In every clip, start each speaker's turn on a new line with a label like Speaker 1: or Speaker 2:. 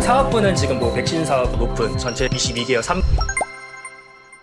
Speaker 1: 그 사업부는 지금 뭐 백신 사업 높은 전체 22개월 3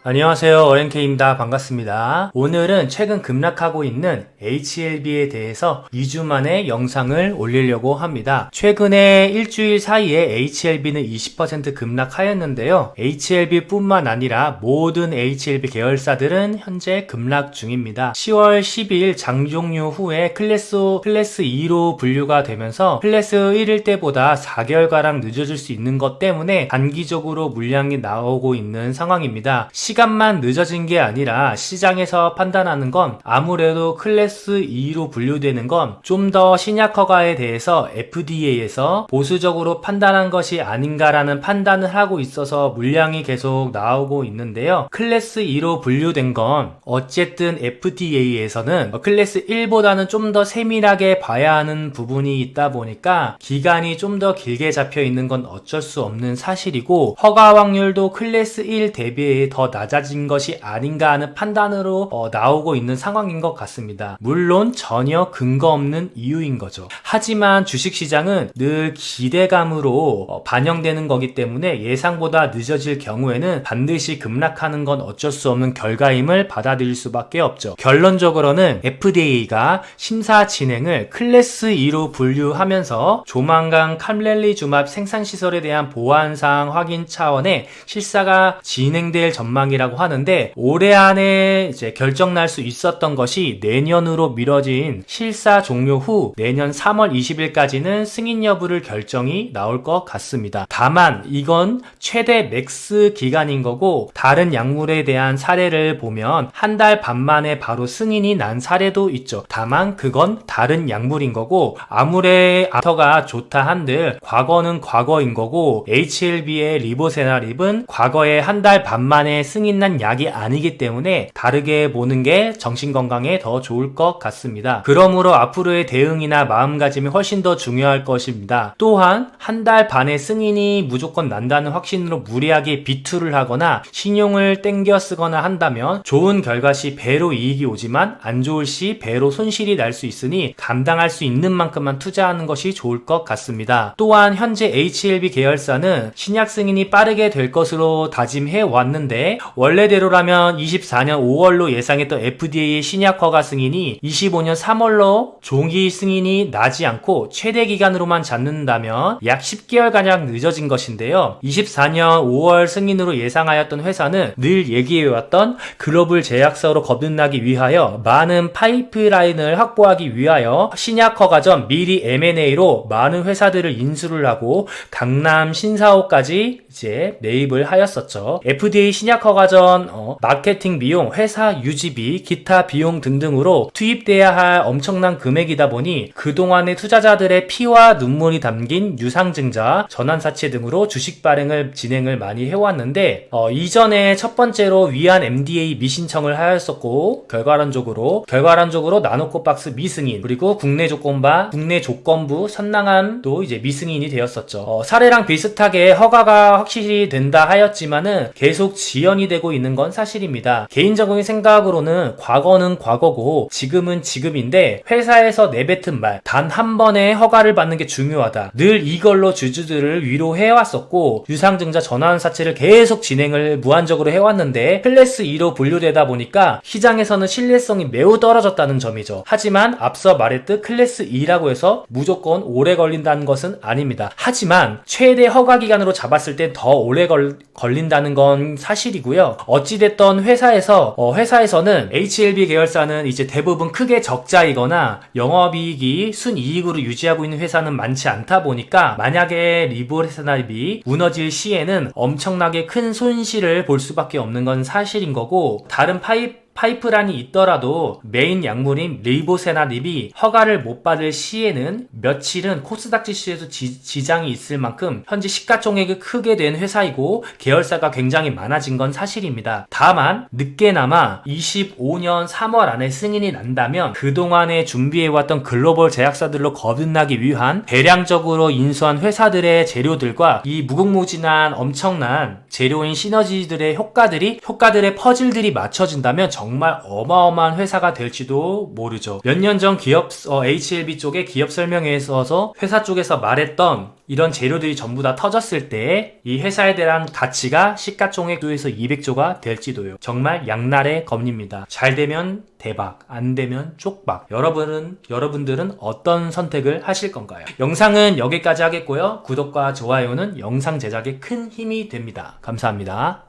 Speaker 2: 안녕하세요. 어ren케입니다. 반갑습니다. 오늘은 최근 급락하고 있는 HLB에 대해서 2주 만에 영상을 올리려고 합니다. 최근에 일주일 사이에 HLB는 20% 급락하였는데요. HLB 뿐만 아니라 모든 HLB 계열사들은 현재 급락 중입니다. 10월 10일 장종료 후에 클래스, 클래스 2로 분류가 되면서 클래스 1일 때보다 4개월가량 늦어질 수 있는 것 때문에 단기적으로 물량이 나오고 있는 상황입니다. 시 간만 늦어진 게 아니라 시장에서 판단하는 건 아무래도 클래스 2로 분류되는 건 좀 더 신약 허가에 대해서 FDA에서 보수적으로 판단한 것이 아닌가라는 판단을 하고 있어서 물량이 계속 나오고 있는데요. 클래스 2로 분류된 건 어쨌든 FDA에서는 클래스 1보다는 좀 더 세밀하게 봐야 하는 부분이 있다 보니까 기간이 좀 더 길게 잡혀 있는 건 어쩔 수 없는 사실이고 허가 확률도 클래스 1 대비해 더 낮아진 것이 아닌가 하는 판단으로 어, 나오고 있는 상황인 것 같습니다. 물론 전혀 근거 없는 이유인 거죠. 하지만 주식시장은 늘 기대감으로 어, 반영되는 거기 때문에 예상보다 늦어질 경우에는 반드시 급락하는 건 어쩔 수 없는 결과임을 받아들일 수밖에 없죠. 결론적으로는 FDA가 심사 진행을 클래스 2로 분류하면서 조만간 칼렐리 주맙 생산시설에 대한 보안사항 확인 차원의 실사가 진행될 전망 이라고 하는데 올해 안에 이제 결정 날 수 있었던 것이 내년으로 미뤄진 실사 종료 후 내년 3월 20일까지는 승인 여부를 결정이 나올 것 같습니다. 다만 이건 최대 맥스 기간인 거고 다른 약물에 대한 사례를 보면 한 달 반 만에 바로 승인이 난 사례도 있죠. 다만 그건 다른 약물인 거고 아무리 아터가 좋다 한들 과거는 과거인 거고 HLB의 리보세나립은 과거에 한 달 반 만에 승 인난 약이 아니기 때문에 다르게 보는 게 정신 건강에 더 좋을 것 같습니다. 그러므로 앞으로의 대응이나 마음가짐이 훨씬 더 중요할 것입니다. 또한 한 달 반의 승인이 무조건 난다는 확신으로 무리하게 비투를 하거나 신용을 땡겨 쓰거나 한다면 좋은 결과 시 배로 이익이 오지만 안 좋을 시 배로 손실이 날 수 있으니 감당할 수 있는 만큼만 투자하는 것이 좋을 것 같습니다. 또한 현재 HLB 계열사는 신약 승인이 빠르게 될 것으로 다짐해 왔는데 원래대로라면 24년 5월로 예상했던 FDA의 신약 허가 승인이 25년 3월로 종기 승인이 나지 않고 최대 기간으로만 잡는다면 약 10개월 가량 늦어진 것인데요. 24년 5월 승인으로 예상하였던 회사는 늘 얘기해왔던 글로벌 제약사로 거듭나기 위하여 많은 파이프라인을 확보하기 위하여 신약 허가 전 미리 M&A로 많은 회사들을 인수를 하고 강남 신사옥까지 이제 매입을 하였었죠. FDA 신약 허가 전 어, 마케팅 비용, 회사 유지비, 기타 비용 등등으로 투입돼야 할 엄청난 금액이다 보니 그동안의 투자자들의 피와 눈물이 담긴 유상증자, 전환사채 등으로 주식 발행을 진행을 많이 해왔는데 어, 이전에 첫 번째로 위안 MDA 미신청을 하였었고 결과론적으로 결과론적으로 나노코박스 미승인 그리고 국내 조건바 국내 조건부 선낭함도 이제 미승인이 되었었죠. 어, 사례랑 비슷하게 허가가 확실히 된다 하였지만은 계속 지연이 되고 있는 건 사실입니다. 개인적인 생각으로는 과거는 과거고 지금은 지금인데 회사에서 내뱉은 말 단 한 번의 허가를 받는 게 중요하다. 늘 이걸로 주주들을 위로해 왔었고 유상증자 전환 사채를 계속 진행을 무한적으로 해왔는데 클래스 2로 분류되다 보니까 시장에서는 신뢰성이 매우 떨어졌다는 점이죠. 하지만 앞서 말했듯 클래스 2라고 해서 무조건 오래 걸린다는 것은 아닙니다. 하지만 최대 허가 기간으로 잡았을 때더 오래 걸, 걸린다는 건 사실이고요. 어찌됐던 회사에서 어, 회사에서는 HLB 계열사는 이제 대부분 크게 적자이거나 영업이익이 순이익으로 유지하고 있는 회사는 많지 않다 보니까 만약에 리보레스나입이 무너질 시에는 엄청나게 큰 손실을 볼 수밖에 없는 건 사실인 거고 다른 파입 파이프란이 있더라도 메인 약물인 리보세나립이 허가를 못 받을 시에는 며칠은 코스닥 지수에서 지, 장이 있을 만큼 현재 시가총액이 크게 된 회사이고 계열사가 굉장히 많아진 건 사실입니다. 다만 늦게나마 25년 3월 안에 승인이 난다면 그동안에 준비해왔던 글로벌 제약사들로 거듭나기 위한 대량적으로 인수한 회사들의 재료들과 이 무궁무진한 엄청난 재료인 시너지들의 효과들이 효과들의 퍼즐들이 맞춰진다면 정 정말 어마어마한 회사가 될지도 모르죠. 몇 년 전 기업 어, HLB 쪽의 기업 설명회에 있어서 회사 쪽에서 말했던 이런 재료들이 전부 다 터졌을 때 이 회사에 대한 가치가 시가총액도에서 200조가 될지도요. 정말 양날의 검입니다. 잘 되면 대박, 안 되면 쪽박. 여러분은 여러분들은 어떤 선택을 하실 건가요? 영상은 여기까지 하겠고요. 구독과 좋아요는 영상 제작에 큰 힘이 됩니다. 감사합니다.